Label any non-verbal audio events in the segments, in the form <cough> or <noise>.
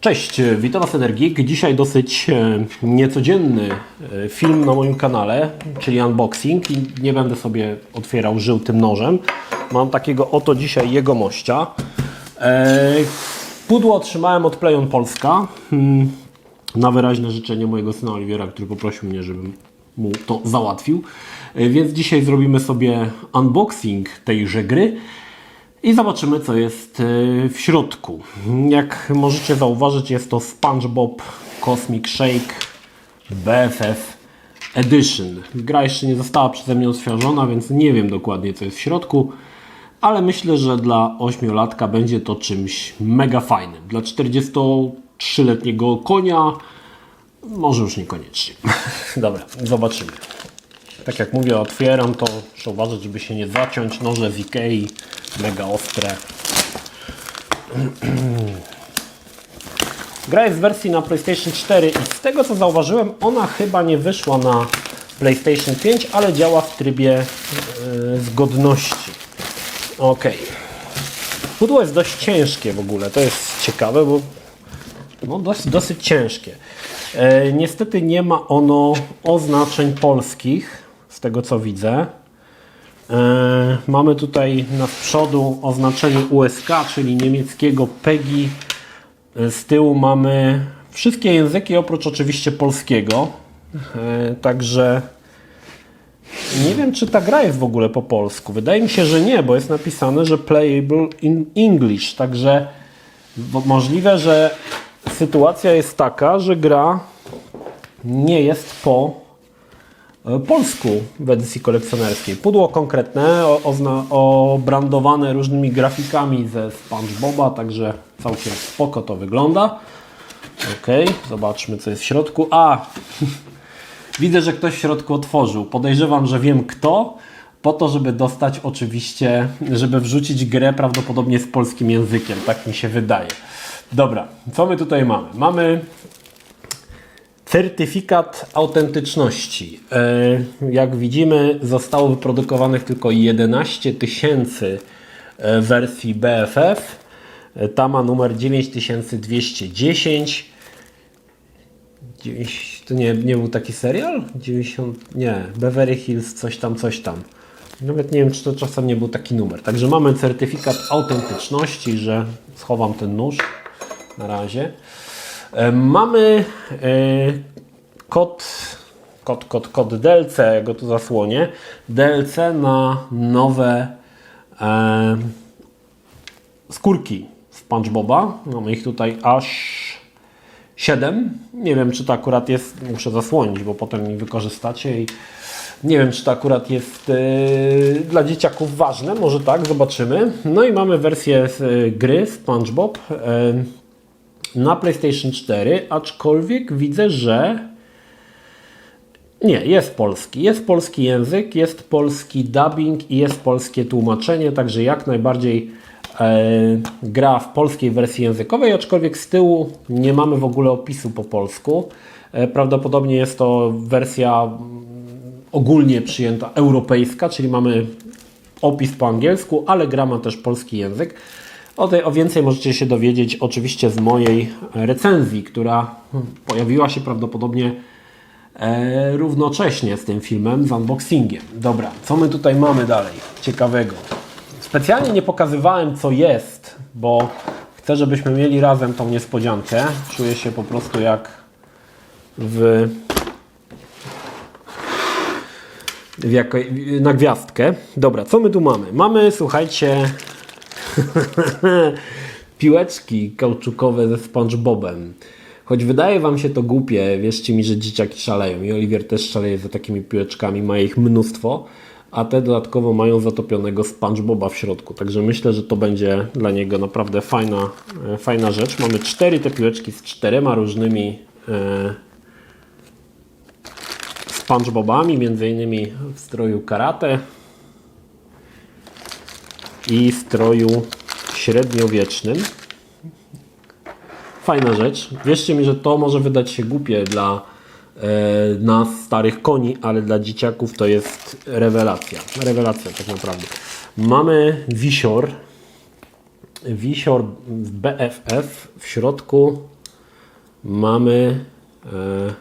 Cześć, witam Was Energik. Dzisiaj dosyć e, niecodzienny e, film na moim kanale, czyli unboxing nie będę sobie otwierał żył tym nożem. Mam takiego oto dzisiaj jego mościa. E, Pudło otrzymałem od Playon Polska hmm, na wyraźne życzenie mojego syna Oliwiera, który poprosił mnie, żebym mu to załatwił. Więc dzisiaj zrobimy sobie unboxing tejże gry. I zobaczymy, co jest e, w środku. Jak możecie zauważyć, jest to SpongeBob Cosmic Shake BFF Edition. Gra jeszcze nie została przeze mnie odświeżona, więc nie wiem dokładnie, co jest w środku. Ale myślę, że dla 8-latka będzie to czymś mega fajnym. Dla 43-letniego konia może już niekoniecznie. <laughs> Dobra, zobaczymy. Tak jak mówię, otwieram to, muszę uważać, żeby się nie zaciąć. Noże z Ikei, mega ostre. <clears throat> Gra jest w wersji na PlayStation 4 i z tego co zauważyłem, ona chyba nie wyszła na PlayStation 5, ale działa w trybie yy, zgodności. Ok. Pudło jest dość ciężkie w ogóle, to jest ciekawe, bo no dosyć, dosyć ciężkie. E, niestety nie ma ono oznaczeń polskich, z tego co widzę. E, mamy tutaj na przodu oznaczenie USK, czyli niemieckiego PEGI. E, Z tyłu mamy wszystkie języki oprócz oczywiście polskiego. E, także nie wiem, czy ta gra jest w ogóle po polsku. Wydaje mi się, że nie, bo jest napisane, że playable in English. Także możliwe, że sytuacja jest taka, że gra nie jest po polsku w edycji kolekcjonerskiej. Pudło konkretne, obrandowane różnymi grafikami ze SpongeBoba, także całkiem spoko to wygląda. Ok, zobaczmy co jest w środku. A, <laughs> widzę, że ktoś w środku otworzył. Podejrzewam, że wiem kto. Po to, żeby dostać oczywiście, żeby wrzucić grę prawdopodobnie z polskim językiem. Tak mi się wydaje. Dobra, co my tutaj mamy? Mamy certyfikat autentyczności. E, Jak widzimy, zostało wyprodukowanych tylko 11 tysięcy e, wersji BFF. E, Ta ma numer 9210. Dziewięć- To nie, nie był taki serial? 90, nie, Beverly Hills, coś tam, coś tam. Nawet nie wiem, czy to czasem nie był taki numer. Także mamy certyfikat autentyczności, że schowam ten nóż na razie. E, Mamy e, kod, kod, kod, kod DLC, ja go tu zasłonię. DLC na nowe e, skórki SpongeBoba. Mamy ich tutaj aż 7. Nie wiem, czy to akurat jest, muszę zasłonić, bo potem mi wykorzystacie i nie wiem, czy to akurat jest yy, dla dzieciaków ważne, może tak, zobaczymy. No i mamy wersję z, gry SpongeBob yy, na PlayStation 4, aczkolwiek widzę, że nie, jest polski. Jest polski język, jest polski dubbing i jest polskie tłumaczenie, także jak najbardziej e, gra w polskiej wersji językowej, aczkolwiek z tyłu nie mamy w ogóle opisu po polsku. E, prawdopodobnie jest to wersja mm, ogólnie przyjęta europejska, czyli mamy opis po angielsku, ale gra ma też polski język. O, tej, o więcej możecie się dowiedzieć oczywiście z mojej recenzji, która pojawiła się prawdopodobnie e, równocześnie z tym filmem, z unboxingiem. Dobra, co my tutaj mamy dalej ciekawego? Specjalnie nie pokazywałem co jest, bo chcę, żebyśmy mieli razem tą niespodziankę. Czuję się po prostu jak w, w jako, na gwiazdkę. Dobra, co my tu mamy? Mamy, słuchajcie, <laughs> piłeczki kauczukowe ze SpongeBobem. Choć wydaje Wam się to głupie, wierzcie mi, że dzieciaki szaleją i Oliwier też szaleje za takimi piłeczkami, ma ich mnóstwo, a te dodatkowo mają zatopionego SpongeBoba w środku, także myślę, że to będzie dla niego naprawdę fajna, e, fajna rzecz. Mamy cztery te piłeczki z czterema różnymi e, SpongeBobami, między innymi w stroju karate i stroju średniowiecznym. Fajna rzecz. Wierzcie mi, że to może wydać się głupie dla e, nas, starych koni, ale dla dzieciaków to jest rewelacja. Rewelacja tak naprawdę. Mamy wisior. Wisior BFF. W środku Mamy. E,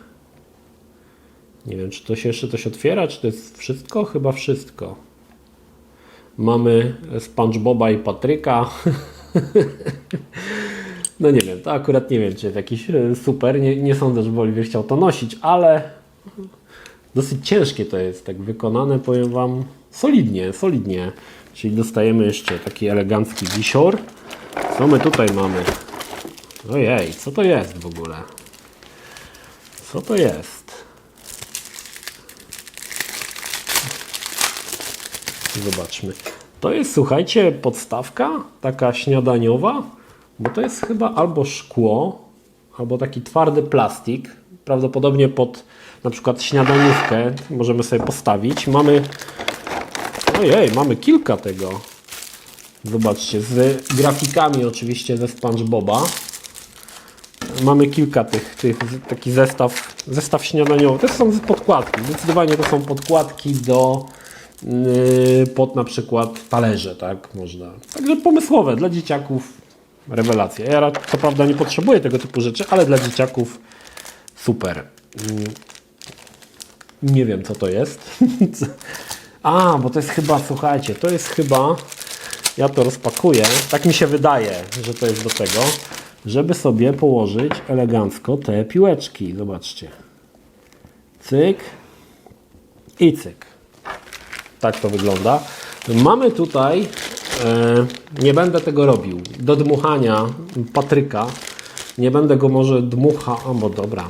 nie wiem, czy to się jeszcze coś otwiera, czy to jest wszystko? Chyba wszystko. Mamy SpongeBoba i Patryka. <laughs> No nie wiem, to akurat nie wiem, czy jest jakiś e, super. Nie, nie sądzę, żeby Oliwier chciał to nosić, ale dosyć ciężkie to jest, tak wykonane, powiem Wam, solidnie, solidnie. Czyli dostajemy jeszcze taki elegancki wisior. Co my tutaj mamy? Ojej, co to jest w ogóle? Co to jest? Zobaczmy. To jest, słuchajcie, podstawka taka śniadaniowa, bo to jest chyba albo szkło, albo taki twardy plastik. Prawdopodobnie pod na przykład śniadaniówkę możemy sobie postawić. Mamy, ojej, mamy kilka tego. Zobaczcie, z grafikami oczywiście ze SpongeBoba. Mamy kilka tych, tych taki zestaw, zestaw śniadaniowy. To są podkładki. Zdecydowanie to są podkładki do pod na przykład talerze, tak można. Także pomysłowe dla dzieciaków rewelacja. Ja co prawda nie potrzebuję tego typu rzeczy, ale dla dzieciaków super. Mm. Nie wiem co to jest. <laughs> A, bo to jest chyba, słuchajcie, to jest chyba, ja to rozpakuję, tak mi się wydaje, że to jest do tego, żeby sobie położyć elegancko te piłeczki. Zobaczcie. Cyk i cyk. Tak to wygląda. Mamy tutaj, e, nie będę tego robił, do dmuchania Patryka. Nie będę go może dmuchał, bo dobra,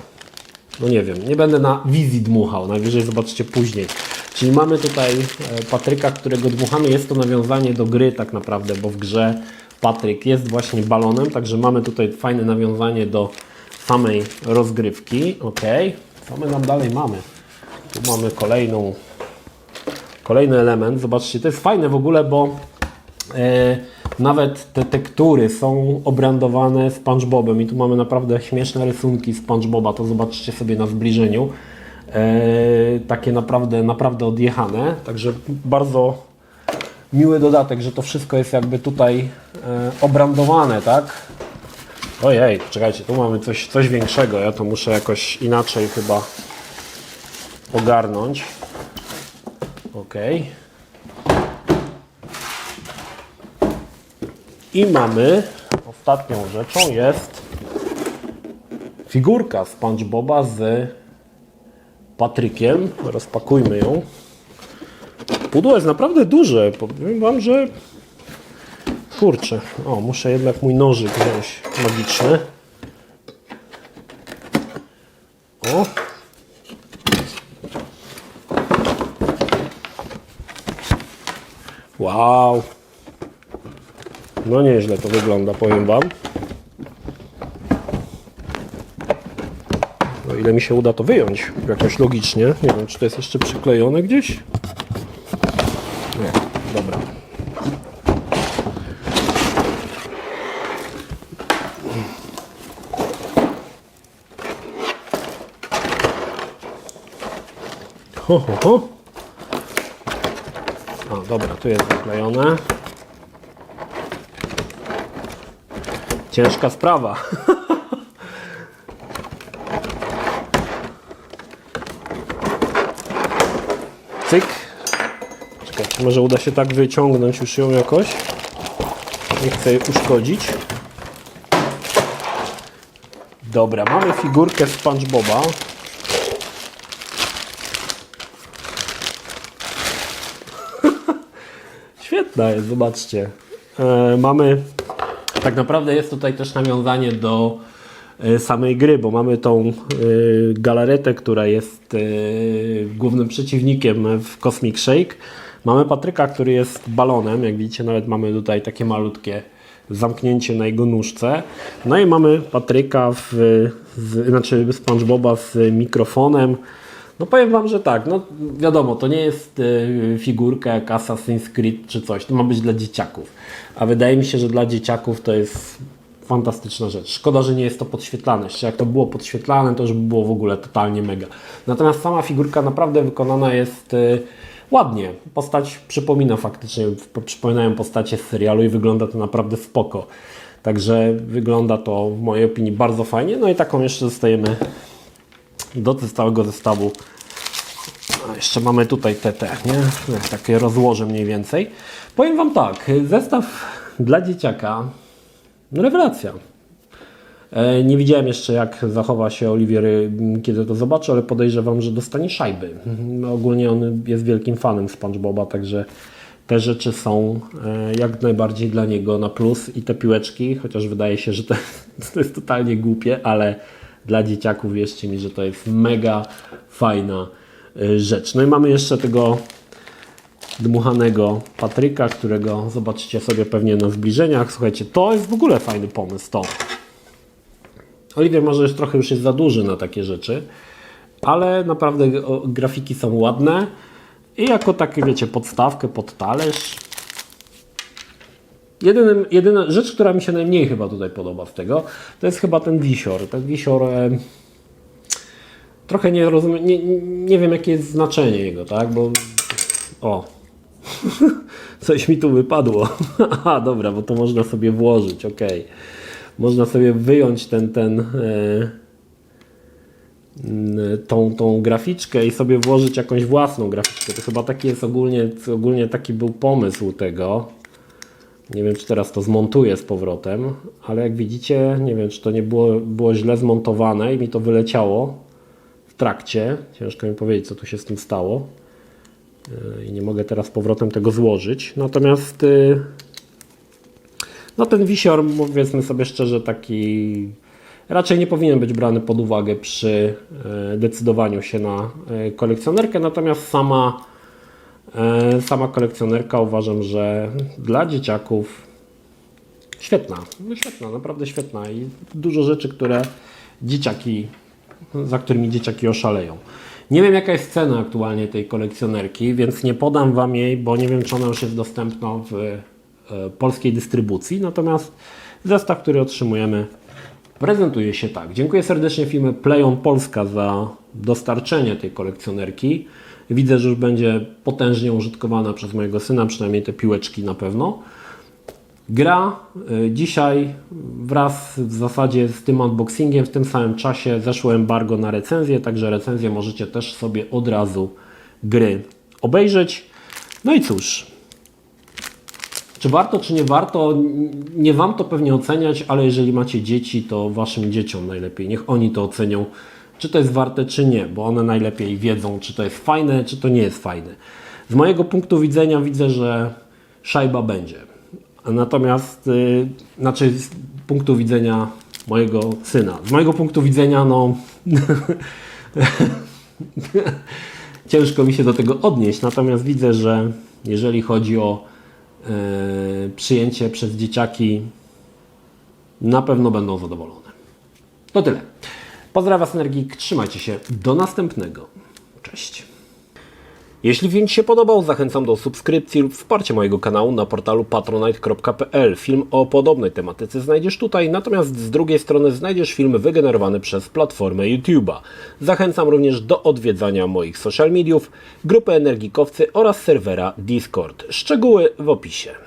no nie wiem, nie będę na wizji dmuchał, najwyżej zobaczycie później. Czyli mamy tutaj e, Patryka, którego dmuchamy. Jest to nawiązanie do gry tak naprawdę, bo w grze Patryk jest właśnie balonem, także mamy tutaj fajne nawiązanie do samej rozgrywki. Ok, co my nam dalej mamy? Tu mamy kolejną, kolejny element. Zobaczcie, to jest fajne w ogóle, bo e, nawet te tektury są obrandowane SpongeBobem i tu mamy naprawdę śmieszne rysunki SpongeBoba, to zobaczcie sobie na zbliżeniu. E, takie naprawdę, naprawdę odjechane, także bardzo miły dodatek, że to wszystko jest jakby tutaj e, obrandowane, tak? Ojej, czekajcie, tu mamy coś, coś większego, ja to muszę jakoś inaczej chyba ogarnąć. Okej. I mamy, ostatnią rzeczą jest figurka SpongeBoba z Patrykiem. Rozpakujmy ją. Pudło jest naprawdę duże. Powiem Wam, że kurczę. O, muszę jednak mój nożyk wziąć magiczny. Wow. No nieźle to wygląda, powiem Wam. O ile mi się uda to wyjąć jakoś logicznie. Nie wiem, czy to jest jeszcze przyklejone gdzieś. Nie, dobra. Ho, ho, ho. A, dobra, tu jest zaklejone. Ciężka sprawa. <laughs> Cyk. Czekajcie, może uda się tak wyciągnąć już ją jakoś. Nie chcę jej uszkodzić. Dobra, mamy figurkę SpongeBoba. Jest, zobaczcie. E, mamy, tak naprawdę jest tutaj też nawiązanie do e, samej gry, bo mamy tą e, galaretę, która jest e, głównym przeciwnikiem w Cosmic Shake. Mamy Patryka, który jest balonem, jak widzicie nawet mamy tutaj takie malutkie zamknięcie na jego nóżce. No i mamy Patryka, w, z, znaczy SpongeBoba z mikrofonem. No powiem Wam, że tak, no wiadomo, to nie jest y, figurka jak Assassin's Creed czy coś, to ma być dla dzieciaków. A wydaje mi się, że dla dzieciaków to jest fantastyczna rzecz. Szkoda, że nie jest to podświetlane. Jeszcze jak to było podświetlane, to już by było w ogóle totalnie mega. Natomiast sama figurka naprawdę wykonana jest y, ładnie. Postać przypomina faktycznie, przypominają postacie z serialu i wygląda to naprawdę spoko. Także wygląda to w mojej opinii bardzo fajnie. No i taką jeszcze dostajemy do całego zestawu. Jeszcze mamy tutaj te, te nie? Takie rozłoże mniej więcej. Powiem Wam tak, zestaw dla dzieciaka, rewelacja. E, Nie widziałem jeszcze, jak zachowa się Oliwier, kiedy to zobaczę, ale podejrzewam, że dostanie szajby. No, Ogólnie on jest wielkim fanem SpongeBoba, także te rzeczy są e, jak najbardziej dla niego na plus i te piłeczki, chociaż wydaje się, że to <laughs> jest totalnie głupie, ale dla dzieciaków wierzcie mi, że to jest mega fajna e, rzecz. No i mamy jeszcze tego dmuchanego Patryka, którego zobaczycie sobie pewnie na zbliżeniach. Słuchajcie, to jest w ogóle fajny pomysł, to. Oliwier może już trochę już jest za duży na takie rzeczy, ale naprawdę grafiki są ładne i jako takie, wiecie, podstawkę pod talerz. Jedynym, jedyna rzecz, która mi się najmniej chyba tutaj podoba z tego, to jest chyba ten wisior. Ten wisior e, trochę nie rozumiem, nie, nie wiem jakie jest znaczenie jego, tak, bo o, <laughs> coś mi tu wypadło. <laughs> Aha, dobra, bo to można sobie włożyć, ok. Można sobie wyjąć ten, ten, e, tą, tą graficzkę i sobie włożyć jakąś własną graficzkę. To chyba taki jest ogólnie, ogólnie taki był pomysł tego. Nie wiem, czy teraz to zmontuję z powrotem, ale jak widzicie, nie wiem, czy to nie było, było źle zmontowane i mi to wyleciało w trakcie. Ciężko mi powiedzieć, co tu się z tym stało. Yy, I nie mogę teraz powrotem tego złożyć. Natomiast yy, no ten wisior, powiedzmy sobie szczerze, taki raczej nie powinien być brany pod uwagę przy e, decydowaniu się na e, kolekcjonerkę, natomiast sama, e, sama kolekcjonerka uważam, że dla dzieciaków świetna, no świetna, naprawdę świetna i dużo rzeczy, które dzieciaki, za którymi dzieciaki oszaleją. Nie wiem jaka jest cena aktualnie tej kolekcjonerki, więc nie podam Wam jej, bo nie wiem czy ona już jest dostępna w e, polskiej dystrybucji, natomiast zestaw, który otrzymujemy prezentuje się tak. Dziękuję serdecznie firmie Playon Polska za dostarczenie tej kolekcjonerki. Widzę, że już będzie potężnie użytkowana przez mojego syna, przynajmniej te piłeczki na pewno. Gra y, dzisiaj wraz w zasadzie z tym unboxingiem w tym samym czasie zeszło embargo na recenzję, także recenzję możecie też sobie od razu gry obejrzeć. No i cóż, czy warto, czy nie warto? Nie Wam to pewnie oceniać, ale jeżeli macie dzieci, to Waszym dzieciom najlepiej. Niech oni to ocenią, czy to jest warte, czy nie, bo one najlepiej wiedzą, czy to jest fajne, czy to nie jest fajne. Z mojego punktu widzenia widzę, że szajba będzie. Natomiast, yy, znaczy z punktu widzenia mojego syna. Z mojego punktu widzenia, no. <laughs> ciężko mi się do tego odnieść, natomiast widzę, że jeżeli chodzi o e, przyjęcie przez dzieciaki, na pewno będą zadowolone. To tyle. Pozdrawiam Was Energik, trzymajcie się, do następnego. Cześć. Jeśli film Ci się podobał, zachęcam do subskrypcji lub wsparcia mojego kanału na portalu patronite.pl. Film o podobnej tematyce znajdziesz tutaj, natomiast z drugiej strony znajdziesz film wygenerowany przez platformę YouTube'a. Zachęcam również do odwiedzania moich social mediów, grupy Energikowcy oraz serwera Discord. Szczegóły w opisie.